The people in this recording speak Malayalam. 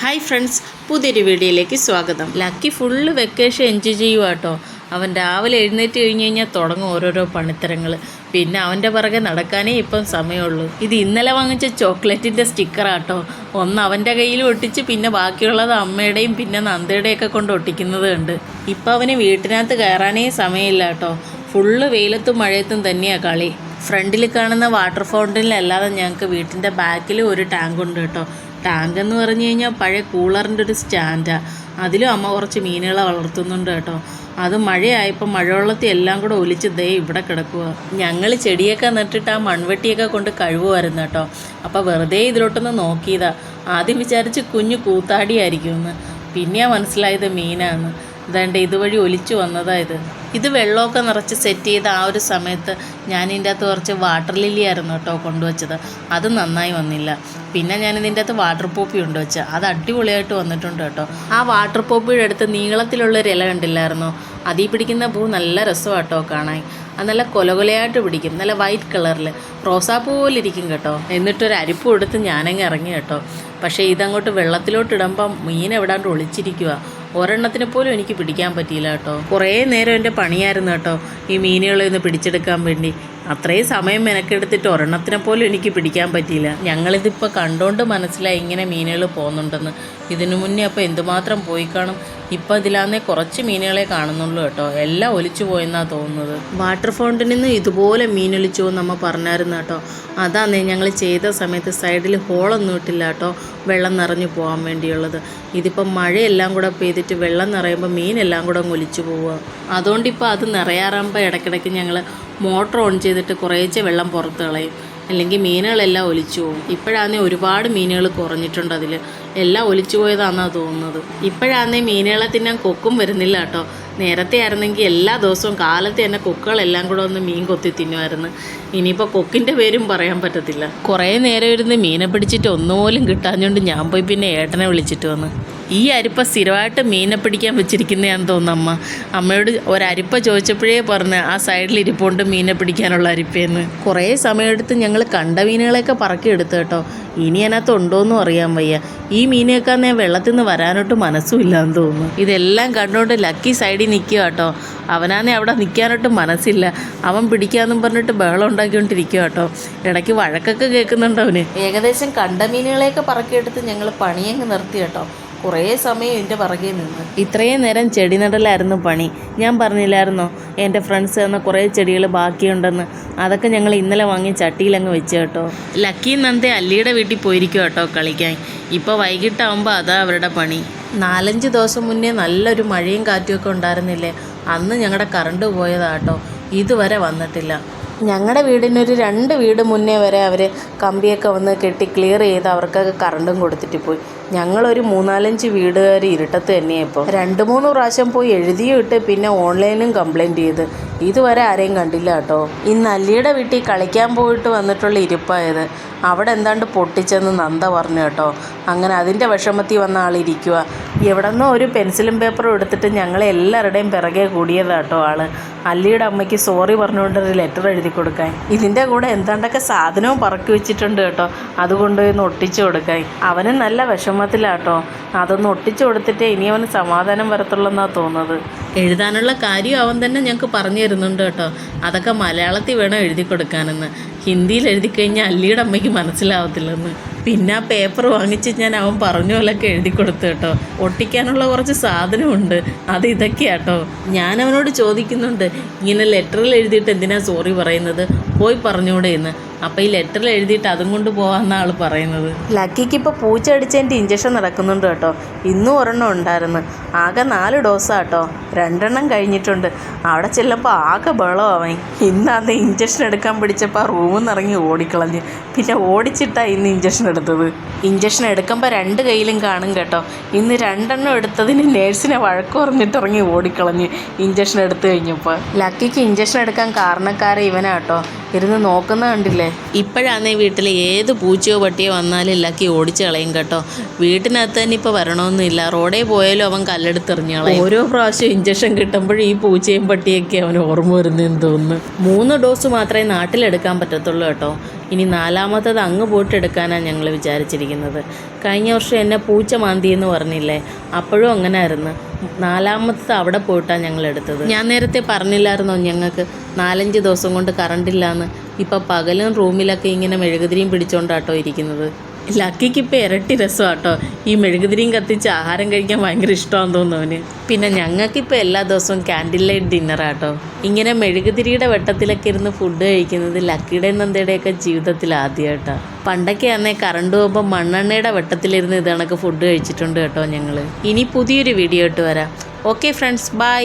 ഹായ് ഫ്രണ്ട്സ് പുതിയൊരു വീഡിയോയിലേക്ക് സ്വാഗതം. ലക്കി ഫുള്ള് വെക്കേഷൻ എൻജോയ് ചെയ്യുക കേട്ടോ അവൻ രാവിലെ എഴുന്നേറ്റ് കഴിഞ്ഞ് കഴിഞ്ഞാൽ തുടങ്ങും ഓരോരോ പണിത്തരങ്ങൾ പിന്നെ അവന്റെ പുറകെ നടക്കാനേ ഇപ്പം സമയമുള്ളൂ. ഇത് ഇന്നലെ വാങ്ങിച്ച ചോക്ലേറ്റിന്റെ സ്റ്റിക്കറാട്ടോ. ഒന്ന് അവന്റെ കയ്യിൽ ഒട്ടിച്ച് പിന്നെ ബാക്കിയുള്ളത് അമ്മയുടെയും പിന്നെ നന്ദയുടെയൊക്കെ കൊണ്ട് ഒട്ടിക്കുന്നത് ഉണ്ട് ഇപ്പം അവന് വീട്ടിനകത്ത് കയറാനേ സമയമില്ല കേട്ടോ ഫുള്ള് വെയിലത്തും മഴയത്തും തന്നെയാണ് കളി. ഫ്രണ്ടിൽ കാണുന്ന വാട്ടർ ഫൗണ്ടനിലല്ലാതെ ഞങ്ങൾക്ക് വീട്ടിന്റെ ബാക്കിൽ ഒരു ടാങ്ക് ഉണ്ട് കേട്ടോ. ടാങ്ക് എന്ന് പറഞ്ഞു കഴിഞ്ഞാൽ പഴയ കൂളറിന്റെ ഒരു സ്റ്റാൻഡാണ് അതിലും അമ്മ കുറച്ച് മീനുകളെ വളർത്തുന്നുണ്ട് കേട്ടോ. അത് മഴയായപ്പോൾ മഴവെള്ളത്തിൽ എല്ലാം കൂടെ ഒലിച്ച് ദേ ഇവിടെ കിടക്കുക ഞങ്ങൾ ചെടിയൊക്കെ നട്ടിട്ട് ആ മൺവെട്ടിയൊക്കെ കൊണ്ട് കഴുകുമായിരുന്നു കേട്ടോ. അപ്പോൾ വെറുതെ ഇതിലോട്ടൊന്ന് നോക്കിയതാ. ആദ്യം വിചാരിച്ച് കുഞ്ഞു കൂത്താടിയായിരിക്കുമെന്ന്. പിന്നെയാണ് മനസ്സിലായത് മീനാന്ന്. ഇതാണ്ട് ഇതുവഴി ഒലിച്ചു വന്നതാ ഇത്. ഇത് വെള്ളമൊക്കെ നിറച്ച് സെറ്റ് ചെയ്ത ആ ഒരു സമയത്ത് ഞാൻ ഇതിന്റെ അകത്ത് കുറച്ച് വാട്ടർ ലില്ലി ആയിരുന്നു കേട്ടോ കൊണ്ടുവച്ചത്. അത് നന്നായി വന്നില്ല. പിന്നെ ഞാൻ ഇതിന്റെ അകത്ത് വാട്ടർ പോപ്പി കൊണ്ടുവച്ച അത് അടിപൊളിയായിട്ട് വന്നിട്ടുണ്ട് കേട്ടോ. ആ വാട്ടർ പോപ്പിയുടെ അടുത്ത് നീളത്തിലുള്ള ഒരു ഇല കണ്ടില്ലായിരുന്നോ? അതിൽ പിടിക്കുന്ന പൂ നല്ല രസമാണ് കേട്ടോ കാണാൻ. അത് നല്ല കൊലകൊലയായിട്ട് പിടിക്കും. നല്ല വൈറ്റ് കളറിൽ റോസാപ്പൂ പോലെ ഇരിക്കും കേട്ടോ. എന്നിട്ടൊരു അരിപ്പ് കൊടുത്ത് ഞാനങ്ങ് ഇറങ്ങി കേട്ടോ. പക്ഷേ ഇതങ്ങോട്ട് വെള്ളത്തിലോട്ട് ഇടുമ്പം മീൻ എവിടാണ്ട് ഒളിച്ചിരിക്കുക ഒരെണ്ണത്തിനെ പോലും എനിക്ക് പിടിക്കാൻ പറ്റിയില്ല കേട്ടോ. കുറേ നേരം എന്റെ പണിയായിരുന്നു കേട്ടോ. ഈ മീനുകളെ ഒന്ന് പിടിച്ചെടുക്കാൻ വേണ്ടി. അത്രയും സമയം മെനക്കെടുത്തിട്ട് ഒരെണ്ണത്തിനെ പോലും എനിക്ക് പിടിക്കാൻ പറ്റിയില്ല. ഞങ്ങളിതിപ്പോൾ കണ്ടുകൊണ്ട് മനസ്സിലായി ഇങ്ങനെ മീനുകൾ പോകുന്നുണ്ടെന്ന്. ഇതിനു മുന്നേ അപ്പോൾ എന്തുമാത്രം പോയി കാണും. ഇപ്പം ഇതിലാന്നേ കുറച്ച് മീനുകളെ കാണുന്നുള്ളൂ കേട്ടോ. എല്ലാം ഒലിച്ചു പോയെന്നാണ് തോന്നുന്നത്. വാട്ടർ ഫൗണ്ടനിൽ നിന്ന് ഇതുപോലെ മീനൊലിച്ചു എന്ന് നമ്മ പറഞ്ഞായിരുന്നു കേട്ടോ. അതാന്നേ ഞങ്ങൾ ചെയ്ത സമയത്ത് സൈഡിൽ ഹോളൊന്നും ഇട്ടില്ല കേട്ടോ. വെള്ളം നിറഞ്ഞു പോകാൻ വേണ്ടിയുള്ളത്. ഇതിപ്പം മഴയെല്ലാം കൂടെ പെയ്തിട്ട് വെള്ളം നിറയുമ്പോൾ മീനെല്ലാം കൂടെ ഒലിച്ചു പോവുക. അതുകൊണ്ടിപ്പോൾ അത് നിറയാറാകുമ്പോൾ ഇടയ്ക്കിടയ്ക്ക് ഞങ്ങൾ മോട്ടർ ഓൺ ചെയ്തിട്ട് കുറേശ്ശെ വെള്ളം പുറത്ത് കളയും. അല്ലെങ്കിൽ മീനുകളെല്ലാം ഒലിച്ചു പോകും. ഇപ്പോഴാണേ ഒരുപാട് മീനുകൾ കുറഞ്ഞിട്ടുണ്ട് അതിൽ എല്ലാം ഒലിച്ചു പോയതാണെന്നാണ് തോന്നുന്നത്. ഇപ്പോഴാന്നേ മീനുകളെ തിന്നാൻ കൊക്കും വരുന്നില്ല കേട്ടോ. നേരത്തെ ആയിരുന്നെങ്കിൽ എല്ലാ ദിവസവും കാലത്ത് തന്നെ കൊക്കുകളെല്ലാം കൂടെ ഒന്ന് മീൻ കൊത്തി തിന്നുമായിരുന്നു. ഇനിയിപ്പോൾ കൊക്കിന്റെ പേരും പറയാൻ പറ്റത്തില്ല. കുറേ നേരം ഇരുന്ന് മീനെ പിടിച്ചിട്ട് ഒന്നുപോലും കിട്ടാഞ്ഞുകൊണ്ട് ഞാൻ പോയി പിന്നെ ഏട്ടനെ വിളിച്ചിട്ട് വന്ന്. ഈ അരിപ്പ സ്ഥിരമായിട്ട് മീനെ പിടിക്കാൻ വെച്ചിരിക്കുന്നതാന്ന് തോന്നുന്നു അമ്മ. അമ്മയോട് ഒരരിപ്പ ചോദിച്ചപ്പോഴേ പറഞ്ഞ് ആ സൈഡിൽ ഇരിപ്പുണ്ട് മീനെ പിടിക്കാനുള്ള അരിപ്പയെന്ന് കുറേ സമയമെടുത്ത് ഞങ്ങൾ കണ്ട മീനുകളെയൊക്കെ പറക്കി എടുത്തു കേട്ടോ. ഇനി അതിനകത്ത് ഉണ്ടോയെന്നും അറിയാൻ വയ്യ. ഈ മീനെയൊക്കെ ഞാൻ വെള്ളത്തിൽ നിന്ന് വരാനോട്ട് മനസ്സും ഇല്ലാന്ന് തോന്നുന്നു. ഇതെല്ലാം കണ്ടുകൊണ്ട് ലക്കി സൈഡിൽ നിൽക്കുക കേട്ടോ. അവനാന്നെ അവിടെ നിൽക്കാനോട്ട് മനസ്സില്ല. അവൻ പിടിക്കാമെന്നും പറഞ്ഞിട്ട് ബഹളം ഉണ്ടാക്കിക്കൊണ്ടിരിക്കുക കേട്ടോ. ഇടയ്ക്ക് വഴക്കൊക്കെ കേൾക്കുന്നുണ്ട് അവന്. ഏകദേശം കണ്ട മീനുകളെയൊക്കെ പറക്കിയെടുത്ത് ഞങ്ങൾ പണിയങ്ങ് നിർത്തി കേട്ടോ. കുറേ സമയം എന്റെ പുറകെ നിന്ന്. ഇത്രയും നേരം ചെടി നടലായിരുന്നു പണി. ഞാൻ പറഞ്ഞില്ലായിരുന്നോ? എന്റെ ഫ്രണ്ട്സ് തന്ന കുറേ ചെടികൾ ബാക്കിയുണ്ടെന്ന്. അതൊക്കെ ഞങ്ങൾ ഇന്നലെ വാങ്ങി ചട്ടിയിലങ്ങ് വെച്ച് കേട്ടോ. ലക്കി നന്ദേ അല്ലിയുടെ വീട്ടിൽ പോയിരിക്കും കേട്ടോ കളിക്കാൻ. ഇപ്പോൾ വൈകിട്ടാവുമ്പോൾ അതാ അവരുടെ പണി. നാലഞ്ച് ദിവസം മുന്നേ നല്ലൊരു മഴയും കാറ്റുമൊക്കെ ഉണ്ടായിരുന്നില്ലേ? അന്ന് ഞങ്ങളുടെ കറണ്ട് പോയതാട്ടോ ഇതുവരെ വന്നിട്ടില്ല. ഞങ്ങളുടെ വീടിനൊരു രണ്ട് വീട് മുന്നേ വരെ അവർ കമ്പിയൊക്കെ വന്ന് കെട്ടി ക്ലിയർ ചെയ്ത് അവർക്കൊക്കെ കറണ്ടും കൊടുത്തിട്ട് പോയി. ഞങ്ങളൊരു മൂന്നാലഞ്ച് വീടുകാർ ഇരുട്ടത്ത് തന്നെയാണ് ഇപ്പോൾ രണ്ട് മൂന്ന് പ്രാവശ്യം പോയി എഴുതിയും ഇട്ട് പിന്നെ ഓൺലൈനും കംപ്ലൈന്റ് ചെയ്ത്. ഇതുവരെ ആരെയും കണ്ടില്ല കേട്ടോ. ഇന്ന് അല്ലിയുടെ വീട്ടിൽ കളിക്കാൻ പോയിട്ട് വന്നിട്ടുള്ള ഇരിപ്പായത്. അവിടെ എന്താണ്ട് പൊട്ടിച്ചെന്ന് നന്ദ പറഞ്ഞു കേട്ടോ. അങ്ങനെ അതിന്റെ വിഷമത്തിൽ വന്ന ആളിരിക്കുക എവിടെന്നോ ഒരു പെൻസിലും പേപ്പറും എടുത്തിട്ട് ഞങ്ങളെ എല്ലാവരുടെയും പിറകെ കൂടിയതാട്ടോ ആൾ. അല്ലിയുടെ അമ്മയ്ക്ക് സോറി പറഞ്ഞുകൊണ്ട് ഒരു ലെറ്റർ എഴുതി കൊടുക്കാൻ. ഇതിന്റെ കൂടെ എന്താണ്ടൊക്കെ സാധനവും പറക്കി വെച്ചിട്ടുണ്ട് കേട്ടോ. അതുകൊണ്ട് ഒന്ന് ഒട്ടിച്ചു കൊടുക്കാൻ. അവന് നല്ല വിഷമത്തിലാട്ടോ അതൊന്ന് ഒട്ടിച്ചു കൊടുത്തിട്ടേ ഇനി അവന് സമാധാനം വരത്തുള്ളെന്നാണ് തോന്നുന്നത്. എഴുതാനുള്ള കാര്യം അവൻ തന്നെ ഞങ്ങൾക്ക് പറഞ്ഞു തരുന്നുണ്ട് കേട്ടോ. അതൊക്കെ മലയാളത്തിൽ വേണം എഴുതി കൊടുക്കാനെന്ന്. ഹിന്ദിയിൽ എഴുതി കഴിഞ്ഞാൽ അല്ലിയുടെ അമ്മയ്ക്ക് മനസ്സിലാവത്തില്ലെന്ന്. പിന്നെ ആ പേപ്പർ വാങ്ങിച്ച് ഞാൻ അവൻ പറഞ്ഞ പോലൊക്കെ എഴുതി കൊടുത്തു കേട്ടോ. ഒട്ടിക്കാനുള്ള കുറച്ച് സാധനമുണ്ട്. അത് ഇതൊക്കെയാട്ടോ. ഞാൻ അവനോട് ചോദിക്കുന്നുണ്ട്. ഇങ്ങനെ ലെറ്ററിൽ എഴുതിയിട്ട് എന്തിനാ സോറി പറയുന്നത്? പോയി പറഞ്ഞൂടെ എന്ന് അപ്പോൾ ഈ ലെറ്ററിൽ എഴുതിയിട്ട് അതും കൊണ്ട് പോവാന്ന ആൾ പറയുന്നത്. ലക്കിക്ക് ഇപ്പോൾ പൂച്ച അടിച്ചതിന്റെ ഇഞ്ചക്ഷൻ നടക്കുന്നുണ്ട് കേട്ടോ. ഇന്നും ഒരെണ്ണം ഉണ്ടായിരുന്നു. ആകെ നാല് ഡോസാട്ടോ രണ്ടെണ്ണം കഴിഞ്ഞിട്ടുണ്ട്. അവിടെ ചെല്ലുമ്പോൾ ആകെ ബളമാവ ഇന്ന് അത് ഇഞ്ചക്ഷൻ എടുക്കാൻ പിടിച്ചപ്പോൾ റൂമിൽ നിന്ന് ഇറങ്ങി ഓടിക്കളഞ്ഞ്. പിന്നെ ഓടിച്ചിട്ടാണ് ഇന്ന് ഇഞ്ചക്ഷൻ എടുത്തത്. ഇഞ്ചക്ഷൻ എടുക്കുമ്പോൾ രണ്ട് കയ്യിലും കാണും കേട്ടോ. ഇന്ന് രണ്ടെണ്ണം എടുത്തതിന് നേഴ്സിനെ വഴക്ക് പറഞ്ഞിട്ട് ഇറങ്ങി ഓടിക്കളഞ്ഞ് ഇഞ്ചക്ഷൻ എടുത്തു കഴിഞ്ഞപ്പോൾ ലക്കിക്ക് ഇഞ്ചക്ഷൻ എടുക്കാൻ കാരണക്കാരെ ഇവനാട്ടോ ഇരുന്ന് നോക്കുന്ന കണ്ടില്ലേ? ഇപ്പോഴാന്നേ വീട്ടിൽ ഏത് പൂച്ചയോ പട്ടിയോ വന്നാലും ഇല്ലാക്കി ഓടിച്ച് കളയും കേട്ടോ. വീട്ടിനകത്ത് തന്നെ ഇപ്പോൾ വരണമെന്നില്ല. റോഡേ പോയാലും അവൻ കല്ലെടുത്തെറിഞ്ഞ് കളയും. ഓരോ പ്രാവശ്യം ഇഞ്ചക്ഷൻ കിട്ടുമ്പോഴും ഈ പൂച്ചയും പട്ടിയൊക്കെ അവന് ഓർമ്മ വരുന്നതെന്ന് തോന്നുന്നു. മൂന്ന് ഡോസ് മാത്രമേ നാട്ടിലെടുക്കാൻ പറ്റത്തുള്ളൂ കേട്ടോ. ഇനി നാലാമത്തത് അങ്ങ് പോയിട്ട് എടുക്കാനാണ് ഞങ്ങൾ വിചാരിച്ചിരിക്കുന്നത്. കഴിഞ്ഞ വർഷം എന്നെ പൂച്ച മാന്തി എന്ന് പറഞ്ഞില്ലേ? അപ്പോഴും അങ്ങനെ ആയിരുന്നു നാലാമത്തത് അവിടെ പോയിട്ടാണ് ഞങ്ങൾ എടുത്തത് ഞാൻ നേരത്തെ പറഞ്ഞില്ലായിരുന്നോ ഞങ്ങൾക്ക് നാലഞ്ച് ദിവസം കൊണ്ട് കറണ്ട് ഇല്ലാന്ന്? ഇപ്പം പകലും റൂമിലൊക്കെ ഇങ്ങനെ മെഴുകുതിരിയും പിടിച്ചോണ്ടാട്ടോ ഇരിക്കുന്നത്. ലക്കിക്ക് ഇപ്പം ഇരട്ടി രസമാട്ടോ ഈ മെഴുകുതിരിയും കത്തിച്ച് ആഹാരം കഴിക്കാൻ ഭയങ്കര ഇഷ്ടമാണെന്ന് തോന്നുന്നു പിന്നെ ഞങ്ങൾക്കിപ്പോൾ എല്ലാ ദിവസവും ക്യാൻഡിൽ ലൈറ്റ് ഡിന്നറാട്ടോ ഇങ്ങനെ മെഴുകുതിരിയുടെ വെട്ടത്തിലൊക്കെ ഇരുന്ന് ഫുഡ് കഴിക്കുന്നത് ലക്കിയുടെ നന്ദയുടെയൊക്കെ ജീവിതത്തിൽ ആദ്യമായിട്ടാണ് പണ്ടൊക്കെ അന്നേ കറണ്ട് പോകുമ്പോൾ മണ്ണെണ്ണയുടെ വെട്ടത്തിലിരുന്ന് ഇത് കണക്ക് ഫുഡ് കഴിച്ചിട്ടുണ്ട് കേട്ടോ ഞങ്ങൾ ഇനി പുതിയൊരു വീഡിയോ ഇട്ട് വരാം. Okay friends bye